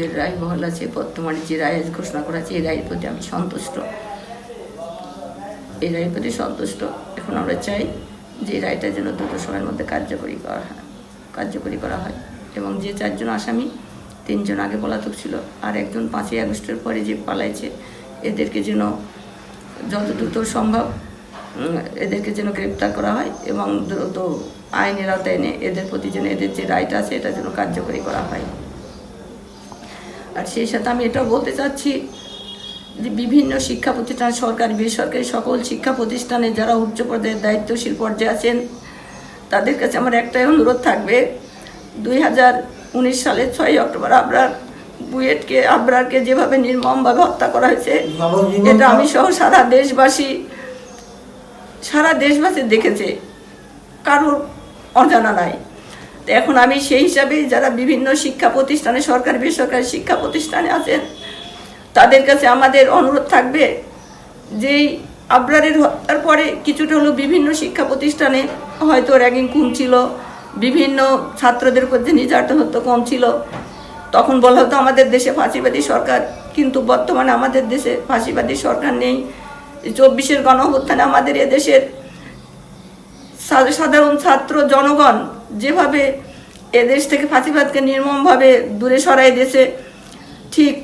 পূর্বের রায় বহাল আছে, বর্তমানে যে রায় ঘোষণা করা আছে, এই রায়ের প্রতি আমি সন্তুষ্ট। এই রায়ের প্রতি সন্তুষ্ট। এখন আমরা চাই যে রায়টা যেন দ্রুত সময়ের মধ্যে কার্যকরী করা হয়, কার্যকরী করা হয়। এবং যে চারজন আসামি, তিনজন আগে পলাতক ছিল, আর একজন পাঁচই আগস্টের পরে যে পালাইছে, এদেরকে যেন যত দ্রুত সম্ভব এদেরকে যেন গ্রেপ্তার করা হয় এবং দ্রুত আইনের আওতায় এনে এদের প্রতি যেন এদের যে রায়টা আছে, এটা যেন কার্যকরী করা হয়। আর সেই সাথে আমি এটাও বলতে চাচ্ছি যে বিভিন্ন শিক্ষা প্রতিষ্ঠান সরকারি বেসরকারি সকল শিক্ষা প্রতিষ্ঠানে যারা উচ্চ পর্যায়ের দায়িত্বশীল পর্যায়ে আছেন তাদের কাছে আমার একটাই অনুরোধ থাকবে দুই হাজার উনিশ সালের ছয়ই অক্টোবর আবরার বুয়েটকে আবরারকে যেভাবে নির্মমভাবে হত্যা করা হয়েছে এটা আমি সহ সারা দেশবাসী সারা দেশবাসী দেখেছে। কারোর অজানা নাই। এখন আমি সেই হিসাবে যারা বিভিন্ন শিক্ষা প্রতিষ্ঠানে, সরকারি, বেসরকারি শিক্ষা প্রতিষ্ঠানে আছেন, তাদের কাছে আমাদের অনুরোধ থাকবে যেই আবরারের হত্যার পরে কিছুটা হলো বিভিন্ন শিক্ষা প্রতিষ্ঠানে হয়তো র্যাগিং কম ছিল, বিভিন্ন ছাত্রদের উপর যে নির্যাতন হতো কম ছিল। তখন বলা হতো আমাদের দেশে ফাঁসিবাদী সরকার, কিন্তু বর্তমানে আমাদের দেশে ফাঁসিবাদী সরকার নেই। চব্বিশের গণ অভ্যুত্থানে আমাদের এদেশের সাধারণ ছাত্র জনগণ যেভাবে এদেশ থেকে ফাঁসিবাদকে নির্মমভাবে দূরে সরাই দেশে ঠিক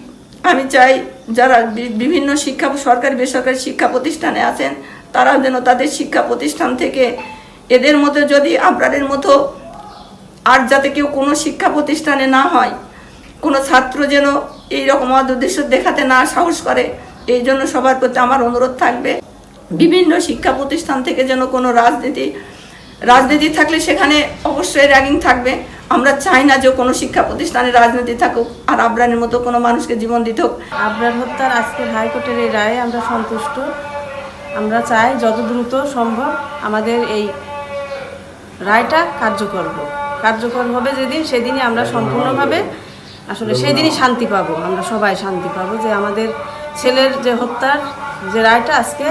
আমি চাই যারা বিভিন্ন শিক্ষা, সরকারি, বেসরকারি শিক্ষা প্রতিষ্ঠানে আছেন, তারাও যেন তাদের শিক্ষা প্রতিষ্ঠান থেকে এদের মতো যদি আবরারের মতো আর যাতে কেউ কোনো শিক্ষা প্রতিষ্ঠানে না হয়, কোনো ছাত্র যেন এই রকম উদ্দেশ্য দেখাতে না সাহস করে, এই জন্য সবার প্রতি আমার অনুরোধ থাকবে। বিভিন্ন শিক্ষা প্রতিষ্ঠান থেকে যেন কোনো রাজনীতি রাজনীতি থাকলে সেখানে অবশ্যই র্যাগিং থাকবে। আমরা চাই না যে কোনো শিক্ষা প্রতিষ্ঠানে রাজনীতি থাকুক, আর আবরানের মতো কোনো মানুষকে জীবন দিতে হোক। আবরার হত্যার আজকের হাইকোর্টের এই রায়ে আমরা সন্তুষ্ট। আমরা চাই যত দ্রুত সম্ভব আমাদের এই রায়টা কার্যকর কার্যকর হবে যেদিন, সেদিনই আমরা সম্পূর্ণভাবে আসলে সেদিনই শান্তি পাবো। আমরা সবাই শান্তি পাবো যে আমাদের ছেলের যে হত্যার যে রায়টা আজকে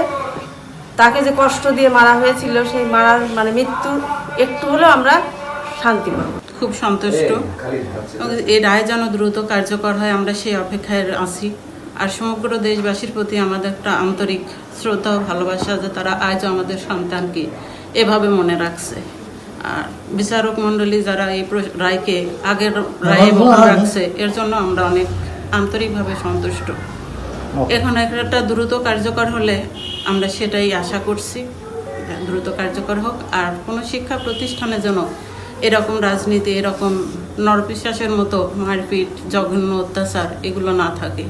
তাকে যে কষ্ট দিয়ে মারা হয়েছিল, সেই মারার মানে মৃত্যু একটু হলেও আমরা শান্তি পাবো। খুব সন্তুষ্ট। এই রায় যেন দ্রুত কার্যকর হয়, আমরা সেই অপেক্ষায় আছি। আর সমগ্র দেশবাসীর প্রতি আমাদের একটা আন্তরিক শ্রদ্ধা ও ভালোবাসা যে তারা আজও আমাদের সন্তানকে এভাবে মনে রাখছে। আর বিচারক মণ্ডলী যারা এই রায়কে আগের রায়ে মনে রাখছে, এর জন্য আমরা অনেক আন্তরিকভাবে সন্তুষ্ট। এখন একটা দ্রুত কার্যকর হলে আমরা সেটাই আশা করছি। দ্রুত কার্যকর হোক। আর কোনো শিক্ষা প্রতিষ্ঠানে যেন এরকম রাজনীতি, এরকম নরপিশ্বাসের মতো মারপিট, জঘন্য অত্যাচার এগুলো না থাকে।